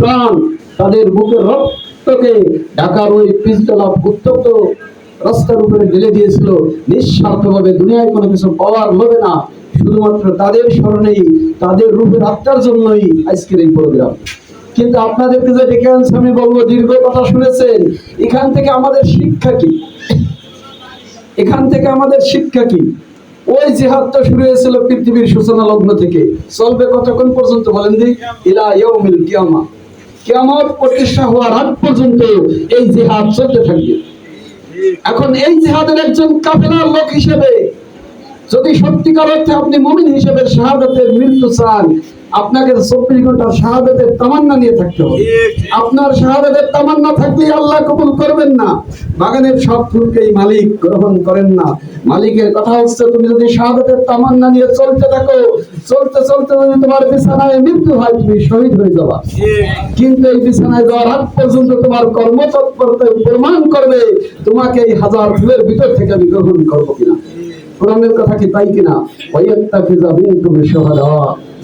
প্রাণ তাদের বুকের রক্তকে ঢাকার ওই পিস্তলা উত্তপ্ত রাস্তার উপরে ঢেলে দিয়েছিল। নিঃস্বার্থভাবে দুনিয়ায় কোনো কিছু পাওয়ার লোভে না। শুধুমাত্র তাদের স্মরণেই, তাদের রূপের আত্মার জন্যই আজকের এই প্রোগ্রাম কিন্তু আপনাদেরকে যে ডেকে আনছি, আমি বলব, দীর্ঘ কথা শুনেছেন, এখান থেকে আমাদের শিক্ষা কি? এখান থেকে আমাদের শিক্ষা কি? ওই জিহাদটা শুরু হয়েছিল পৃথিবীর সূচনা লগ্ন থেকে। চলবে কতক্ষণ পর্যন্ত বলেন দি? ইলা ইয়াউমিল কিয়ামা। কিয়ামত প্রতিষ্ঠা হওয়ার আগ পর্যন্ত এই জেহাদ চলতে থাকবে। এখন এই জিহাদের একজন কাফেলার লোক হিসেবে যদি সত্যিকার অর্থে আপনি মমিন হিসেবে শাহাদাতের মৃত্যু চান আপনাকে চব্বিশ ঘণ্টার শাহাদাতের তামান্না নিয়ে থাকতে হবে। আপনার শাহাদাতের তামান্না থাকলে আল্লাহ কবুল করবেন না। বাগানের সব ফুলকেই মালিক গ্রহণ করেন না। মালিকের কথা হচ্ছে তুমি যদি শাহাদাতের তামান্না নিয়ে চলতে থাকো চলতে চলতে যদি তোমার বিছানায় মৃত্যু হয় তুমি শহীদ হয়ে যাবা। কিন্তু এই বিছানায় যাওয়ার আগ পর্যন্ত তোমার কর্মতৎপরতা প্রমাণ করবে তোমাকে এই হাজার ফুলের ভিতর থেকে আমি গ্রহণ করব কিনা। কোরআনের কি তাই কিনা?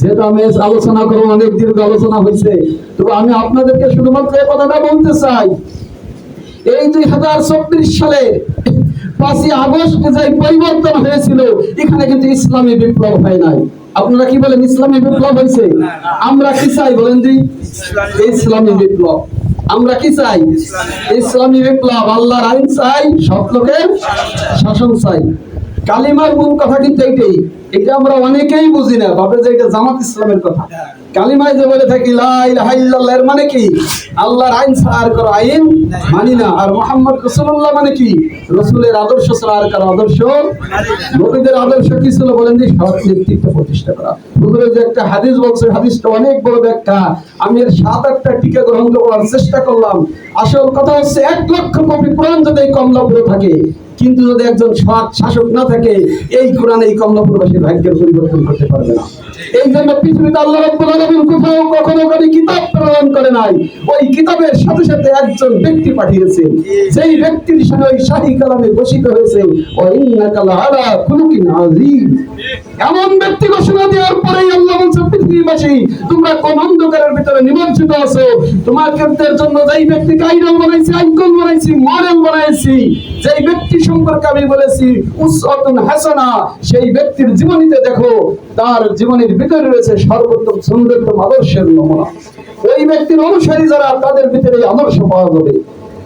যেটা আমি আলোচনা অনেক দীর্ঘ আলোচনা হয়েছে আমি আপনাদেরকে শুধুমাত্র এই কথাটা বলতে চাই। এই দুই হাজার চব্বিশ সালে পাঁচই আগস্ট যে পরিবর্তন হয়েছিল, এখানে কিন্তু ইসলামী বিপ্লব হয় নাই। আপনারা কি বলেন ইসলামী বিপ্লব হয়েছে? আমরা কি চাই বলেন দি? ইসলামী বিপ্লব। আমরা কি চাই? ইসলামী বিপ্লব। আল্লাহর আইন চাই সব লোকের শাসন চাই। কালিমার মূল কথা কিন্তু এইটাই। এটা আমরা অনেকেই বুঝি না ভাবে যে এটা জামাত ইসলামের কথা। কালিমায় যে বলে থাকি এর মানে কি? আল্লাহর আইন কারও আইন মানি না। আর মোহাম্মদ রাসূলুল্লাহ মানে কি? রাসূলের আদর্শ কারও আদর্শ নবীদের আদর্শ কি ছিল বলেন যে সৎ নেতৃত্ব প্রতিষ্ঠা করা। হুজুরের যে একটা হাদিস বলছে হাদিসটা অনেক বড় ব্যাখ্যা। আমি এর সাত আটটা টিকা গ্রহণ করার চেষ্টা করলাম। আসল কথা হচ্ছে এক লক্ষ কপি কোরআন যদি এই কমলাপুরে থাকে কিন্তু যদি একজন সৎ শাসক না থাকে, এই কোরআন, এই কমলাপুরবাসীর ভাগ্যের পরিবর্তন করতে পারবে না। এই জন্য পৃথিবীতে আল্লাহ রাব্বুল আলামিন কোথাও কখনো কোনো কিতাব প্রেরণ করে নাই। ওই কিতাবের সাথে সাথে একজন ব্যক্তি পাঠিয়েছে। সেই ব্যক্তির সাথে ওই শাহী কালামে বসিত হয়েছে ও এমন ব্যক্তি ঘোষণা দেওয়ার পরেই আল্লাহ বলছে, পৃথিবীবাসী, তোমরা কোন অন্ধকারের ভিতরে নিমজ্জিত আছো? জন্য যেই ব্যক্তিকে আইডল বানাইছি আইকন বানাইছি, মডেল বানাইছি, যেই ব্যক্তি সম্পর্কে আমি বলেছি, উসওয়াতুন হাসানা, সেই ব্যক্তির জীবনীতে দেখো, তার জীবনের ভিতরে রয়েছে সর্বোত্তম সুন্দরতম আদর্শের নমুনা। ওই ব্যক্তির অনুসারী যারা, তাদের ভিতরে আদর্শ পাওয়া যাবে।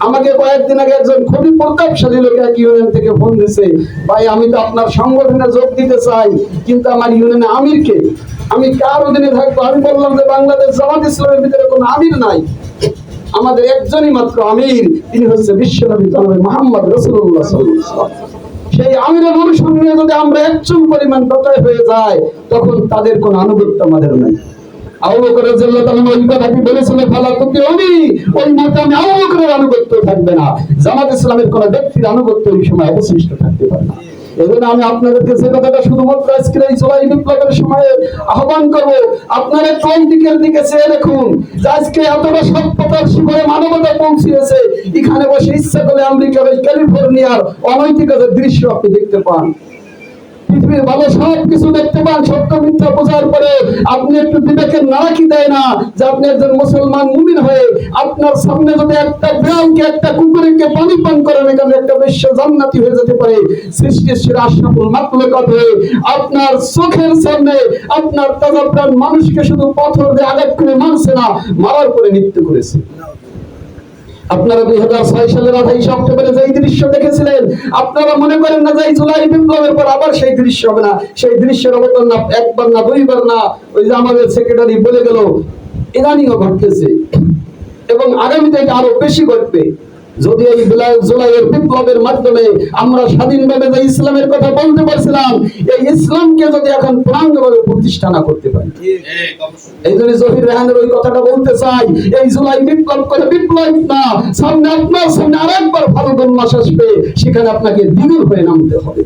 আমাকে কয়েকদিন আগে একজন খুবই প্রতাপশালী লোক এক ইউনিয়ন থেকে ফোন দিছে, ভাই, আমি তো আপনার সংগঠনে যোগ দিতে চাই, কিন্তু আমার ইউনিয়নে আমিরকে। আমি কার অধীনে থাকব? আমি বললাম যে, বাংলাদেশ জামাত ইসলামের ভিতরে কোনো আমির নাই। আমাদের একজনই মাত্র আমির, তিনি হচ্ছে বিশ্বনবী জনাবে মোহাম্মদ রসুল্লাহ সেই আমিরের অনুসরণে যদি আমরা একচুল পরিমাণ দতায় হয়ে যায় তখন তাদের কোনো আনুগত্য আমাদের নাই। আবু আনুগত্য থাকবে না। জামাত ইসলামের কোন ব্যক্তির আনুগত্য ওই সময় অবশিষ্ট থাকতে পারে না। আমি আপনাদেরকে কথাটা শুধুমাত্র এই জুলাই বিপ্লবের সময়ে আহ্বান করব, আপনারা কোন দিকের দিকে চেয়ে দেখুন আজকে এতটা সভ্যতার শিখরে মানবতা পৌঁছিয়েছে, এখানে বসে ইচ্ছা করে আমেরিকার ক্যালিফোর্নিয়ার অনৈতিকতার দৃশ্য আপনি দেখতে পান। পৃথিবীর ভালো সব কিছু দেখতে পান, সত্য মিথ্যা বোঝার পরে আপনি একটু দেয় না যে আপনি একজন মুসলমান মুমিন হয়ে আপনার সামনে যদি একটা একটা কুকুরকে পানি পান করেন, এখানে একটা বিশ্ব জান্নাতি হয়ে যেতে পারে। সৃষ্টির সেরা আপনার চোখের সামনে আপনার তাজা প্রাণ মানুষকে শুধু পাথর দিয়ে আঘাত করে মানছে না, মারার পরে মৃত্যু করেছে। আপনারা দুই হাজার ছয় সালের আঠাইশে অক্টোবরে যে দৃশ্য দেখেছিলেন, আপনারা মনে করেন না যে জুলাই বিপ্লবের পর আবার সেই দৃশ্য হবে না। সেই দৃশ্যের অবতন না, একবার না, দুইবার না, ওই যে আমাদের সেক্রেটারি বলে গেল ইদানিও ঘটতেছে। এবং আগামীতে আরও বেশি ঘটবে। যদি এই জুলাই- জুলাইয়ের বিপ্লবের মাধ্যমে আমরা স্বাধীনভাবে যে ইসলামের কথা বলতে পারছিলাম, এই ইসলামকে যদি এখন প্রাণভাবে প্রতিষ্ঠা না করতে পারি। এই জন্য জহির রেহানের ওই কথাটা বলতে চাই, এই জুলাই বিপ্লব করে বিপ্লব না। সামনে আপনার সামনে আরেকবার ভালো মাস আসবে, সেখানে আপনাকে দ্বিগুণ হয়ে নামতে হবে।